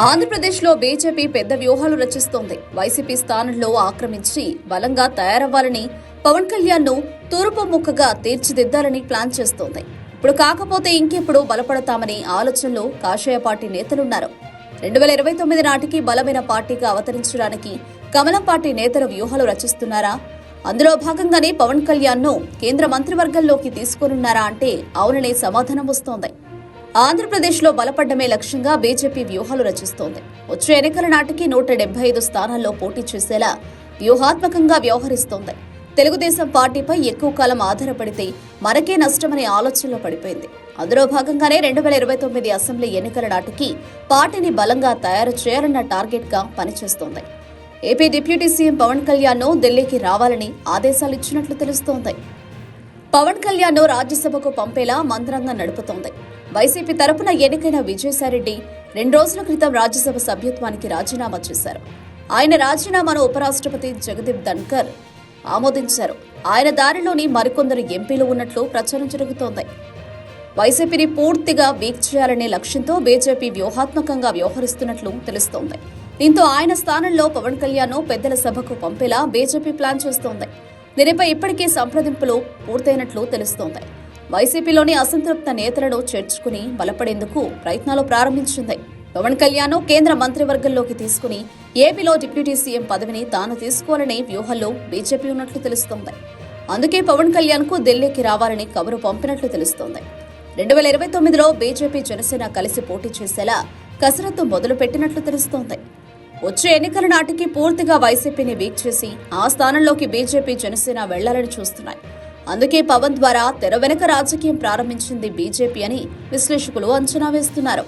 ఆంధ్రప్రదేశ్లో బీజేపీ పెద్ద వ్యూహాలు రచిస్తోంది. వైసీపీ స్థానంలో ఆక్రమించి బలంగా తయారవ్వాలని పవన్ కళ్యాణ్ను తూర్పు ముక్కగా తీర్చిదిద్దాలని ప్లాన్ చేస్తోంది. ఇప్పుడు కాకపోతే ఇంకెప్పుడు బలపడతామని ఆలోచనలో కాషాయ పార్టీ నేతలున్నారు. రెండు వేల ఇరవై తొమ్మిది నాటికి బలమైన పార్టీగా అవతరించడానికి కమలం పార్టీ నేతలు వ్యూహాలు రచిస్తున్నారా? అందులో భాగంగానే పవన్ కళ్యాణ్ను కేంద్ర మంత్రివర్గంలోకి తీసుకోనున్నారా అంటే అవుననే సమాధానం వస్తోంది. ఆంధ్రప్రదేశ్లో బలపడ్డమే లక్ష్యంగా బీజేపీ వ్యూహాలు రచిస్తోంది. వచ్చే ఎన్నికల నాటికి నూట డెబ్బై ఐదు స్థానాల్లో పోటీ చేసేలా వ్యూహాత్మకంగా వ్యవహరిస్తోంది. తెలుగుదేశం పార్టీపై ఎక్కువ కాలం ఆధారపడితే మనకే నష్టమనే ఆలోచనలో పడిపోయింది. అందులో భాగంగానే రెండు వేల ఇరవై తొమ్మిది అసెంబ్లీ ఎన్నికల నాటికి పార్టీని బలంగా తయారు చేయాలన్న టార్గెట్గా పనిచేస్తోంది. AP deputy CM Pawan Kalyan ఢిల్లీకి రావాలని ఆదేశాలు ఇచ్చినట్లు తెలుస్తోంది. పవన్ కళ్యాణ్ రాజ్యసభకు పంపేలా మంత్రంగా నడుపుతోంది. వైసీపీ తరపున ఎన్నికైన విజయసాయిరెడ్డి రెండు రోజుల క్రితం రాజ్యసభ సభ్యత్వానికి రాజీనామా చేశారు. ఆయన రాజీనామాను ఉపరాష్ట్రపతి జగదీప్ ధన్కర్ ఆమోదించారు. ఆయన దారిలోని మరికొందరు ఎంపీలు ఉన్నట్లు ప్రచారం జరుగుతోంది. వైసీపీని పూర్తిగా వీక్ చేయాలనే లక్ష్యంతో బీజేపీ వ్యూహాత్మకంగా వ్యవహరిస్తున్నట్లు తెలుస్తోంది. దీంతో ఆయన స్థానంలో పవన్ కళ్యాణ్ పెద్దల సభకు పంపేలా బీజేపీ ప్లాన్ చేస్తోంది. దీనిపై ఇప్పటికే సంప్రదింపులు పూర్తయినట్లు తెలుస్తోంది. వైసీపీలోని అసంతృప్త నేతలను చేర్చుకుని బలపడేందుకు ప్రయత్నాలు ప్రారంభించింది. పవన్ కళ్యాణ్ కేంద్ర మంత్రివర్గంలోకి తీసుకుని ఏపీలో డిప్యూటీ సీఎం పదవిని తాను తీసుకోవాలనే వ్యూహంలో బీజేపీ ఉన్నట్లు తెలుస్తోంది. అందుకే పవన్ కళ్యాణ్కు ఢిల్లీకి రావాలని కబురు పంపినట్లు తెలుస్తోంది. రెండు వేల ఇరవై తొమ్మిదిలో బీజేపీ జనసేన కలిసి పోటీ చేసేలా కసరత్తు మొదలు పెట్టినట్లు తెలుస్తోంది. వచ్చే ఎన్నికల నాటికి పూర్తిగా వైసీపీని వీక్ చేసి ఆ స్థానంలోకి బీజేపీ జనసేన వెళ్ళాలని చూస్తున్నాయి. అందుకే పవన్ ద్వారా తెర వెనుక రాజకీయం ప్రారంభించింది బీజేపీ అని విశ్లేషకులు అంచనా వేస్తున్నారు.